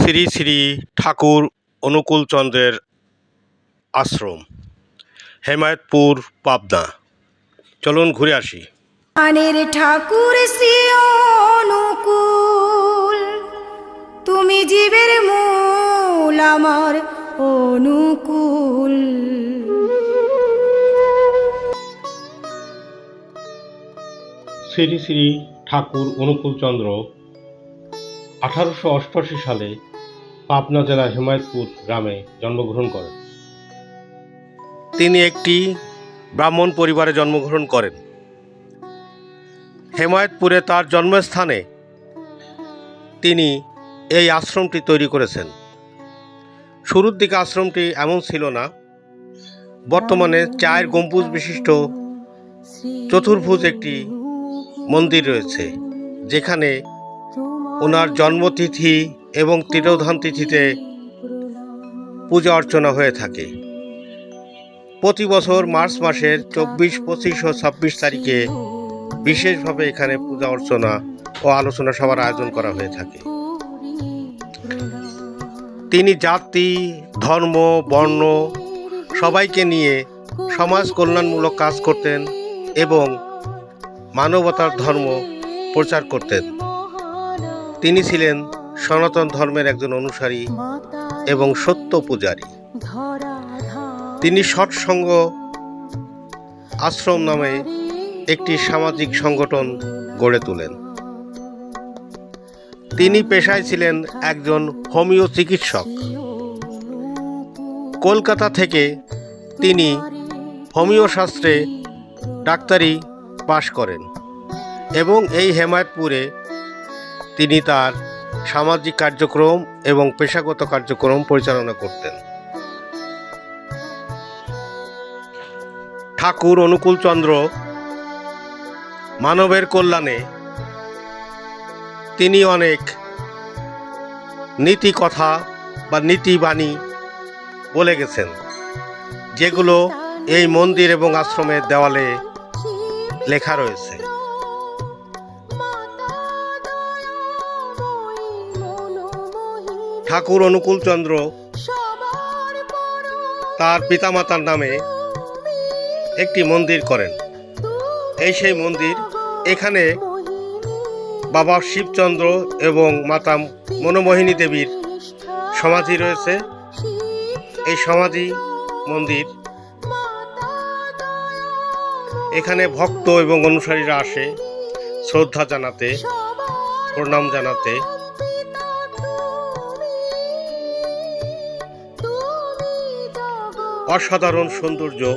শ্রী শ্রী ঠাকুর অনুকূলচন্দ্রের আশ্রম হেমায়তপুর পাবনা। চলুন ঘুরে আসি। আনের ঠাকুর শ্রী অনুকূল তুমি জীবের মূল আমার অনুকূল। শ্রী শ্রী ঠাকুর অনুকূলচন্দ্র আঠারোশো অষ্টআশি সালে পাবনা জেলার হেমায়তপুর গ্রামে জন্মগ্রহণ করেন। তিনি একটি ব্রাহ্মণ পরিবারে জন্মগ্রহণ করেন। হেমায়তপুরে তার জন্মস্থানে তিনি এই আশ্রমটি তৈরি করেছেন। শুরুর দিকে আশ্রমটি এমন ছিল না, বর্তমানে চায়ের গম্বুজ বিশিষ্ট চতুর্ভুজ একটি মন্দির রয়েছে, যেখানে ওনার জন্মতিথি এবং তিরোধান তিথিতে পূজা অর্চনা হয়ে থাকে। প্রতি বছর মার্চ মাসের চব্বিশ, পঁচিশ ও ছাব্বিশ তারিখে বিশেষভাবে এখানে পূজা অর্চনা ও আলোচনা সভার আয়োজন করা হয়ে থাকে। তিনি জাতি, ধর্ম, বর্ণ সবাইকে নিয়ে সমাজ কল্যাণমূলক কাজ করতেন এবং মানবতার ধর্ম প্রচার করতেন। তিনি ছিলেন সনাতন ধর্মের একজন অনুসারী এবং সত্য পূজারী। তিনি সৎসঙ্গ আশ্রম নামে একটি সামাজিক সংগঠন গড়ে তোলেন। তিনি পেশায় ছিলেন একজন হোমিও চিকিৎসক। কলকাতা থেকে তিনি হোমিও শাস্ত্রে ডাক্তারি পাশ করেন এবং এই হেমায়তপুরে তিনি তার সামাজিক কার্যক্রম এবং পেশাগত কার্যক্রম পরিচালনা করতেন। ঠাকুর অনুকূলচন্দ্র মানবের কল্যাণে তিনি অনেক নীতি কথা বা নীতিবাণী বলে গেছেন, যেগুলো এই মন্দির এবং আশ্রমের দেওয়ালে লেখা রয়েছে। ঠাকুর অনুকূলচন্দ্র তার পিতামাতার নামে একটি মন্দির করেন। এই সেই মন্দির এখানে বাবা শিবচন্দ্র এবং মাতা মনোমোহিনী দেবীর সমাধি রয়েছে। এই সমাধি মন্দির এখানে ভক্ত এবং অনুসারীরা আসে, শ্রদ্ধা জানাতে, প্রণাম জানাতে। অসাধারণ সৌন্দর্য।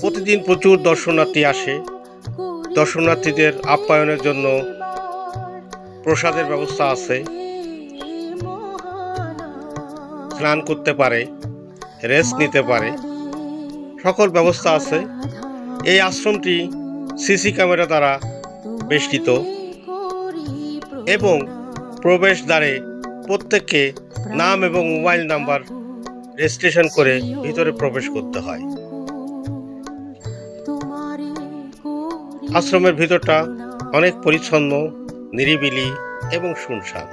প্রতিদিন প্রচুর দর্শনার্থী আসে। দর্শনার্থীদের আপ্যায়নের জন্য প্রসাদের ব্যবস্থা আছে। স্নান করতে পারে, রেস্ট নিতে পারে। সকল ব্যবস্থা আছে। এই আশ্রমটি সিসি ক্যামেরা দ্বারা বেষ্টিত এবং প্রবেশদ্বারে প্রত্যেককে নাম এবং মোবাইল নাম্বার রেজিস্ট্রেশন করে ভিতরে প্রবেশ করতে হয়। আশ্রমের ভিতরটা অনেক পরিচ্ছন্ন, নিরিবিলি এবং শুনশান।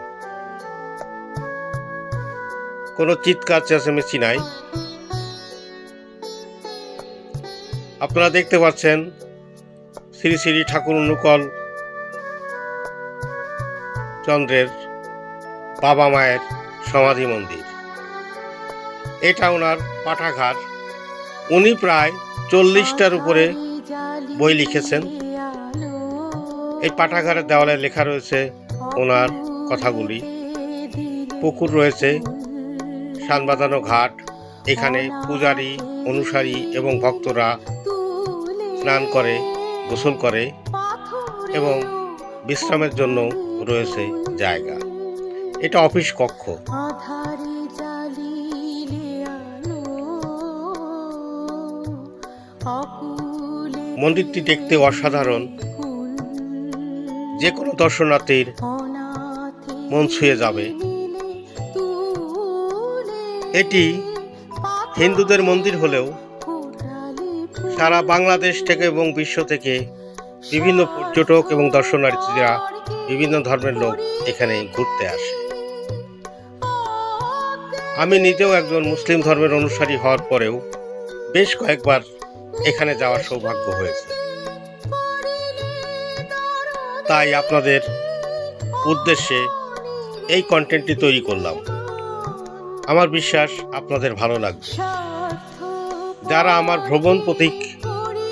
কোনো চিৎকার, চেঁচামেচি নাই। আপনারা দেখতে পাচ্ছেন শ্রী শ্রী ঠাকুর অনুকল চন্দ্রের বাবা মায়ের সমাধি মন্দির। এটা ওনার পাঠাঘাট। উনি প্রায় চল্লিশটার উপরে বই লিখেছেন। এই পাঠাগারের দেওয়ালে লেখা রয়েছে ওনার কথাগুলি। পুকুর রয়েছে, সানবাঁধানো ঘাট, এখানে পূজারী, অনুসারী এবং ভক্তরা স্নান করে, গোসল করে এবং বিশ্রামের জন্য রয়েছে জায়গা। এটা অফিস কক্ষ। মন্দিরটি দেখতে অসাধারণ। যে কোনো দর্শনার্থীর মন ছুঁয়ে যাবে। এটি হিন্দুদের মন্দির হলেও সারা বাংলাদেশ থেকে এবং বিশ্ব থেকে বিভিন্ন পর্যটক এবং দর্শনার্থীরা বিভিন্ন ধর্মের লোক এখানে ঘুরতে আসে। আমি নিজেও একজন মুসলিম ধর্মের অনুসারী হওয়ার পরেও বেশ কয়েকবার এখানে যাওয়ার সৌভাগ্য হয়েছে। তাই আপনাদের উদ্দেশ্যে এই কন্টেন্টটি তৈরি করলাম। আমার বিশ্বাস আপনাদের ভালো লাগবে। যারা আমার ভ্রমণ প্রতীক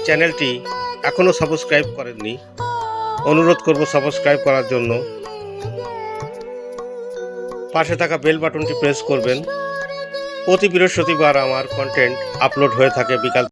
চ্যানেলটি এখনও সাবস্ক্রাইব করেননি, অনুরোধ করব সাবস্ক্রাইব করার জন্য। পাশে থাকা বেল বাটনটি প্রেস করবেন। প্রতি বৃহস্পতিবার আমার কন্টেন্ট আপলোড হয়ে থাকে বিকাল